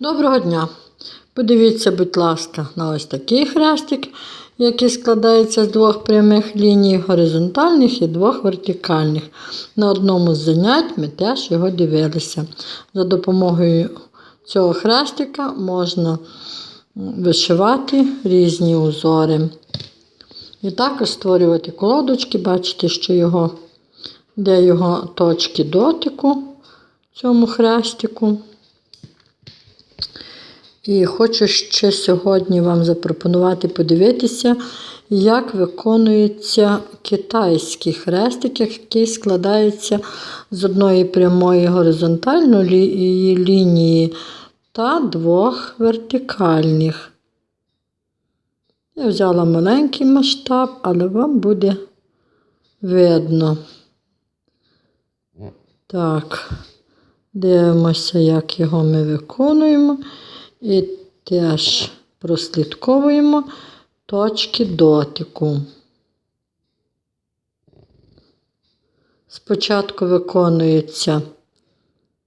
Доброго дня! Подивіться, будь ласка, на ось такий хрестик, який складається з двох прямих ліній, горизонтальних і двох вертикальних. На одному з занять ми теж його дивилися. За допомогою цього хрестика можна вишивати різні узори. І також створювати колодочки, бачите, що його, де його точки дотику цьому хрестику. І хочу ще сьогодні вам запропонувати подивитися, як виконується китайський хрестик, який складається з одної прямої горизонтальної лінії та двох вертикальних. Я взяла маленький масштаб, але вам буде видно. Так, дивимося, як його ми виконуємо. І теж прослідковуємо точки дотику. Спочатку виконується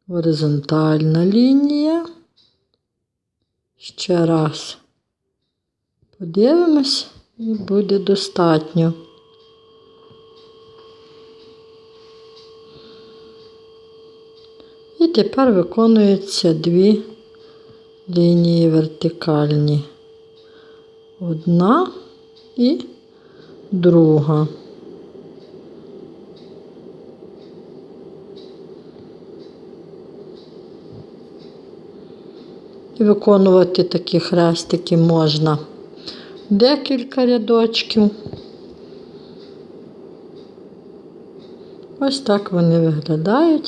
горизонтальна лінія. Ще раз подивимось і буде достатньо. І тепер виконуються дві лінії вертикальні. Одна і друга. І виконувати такі хрестики можна декілька рядочків. Ось так вони виглядають.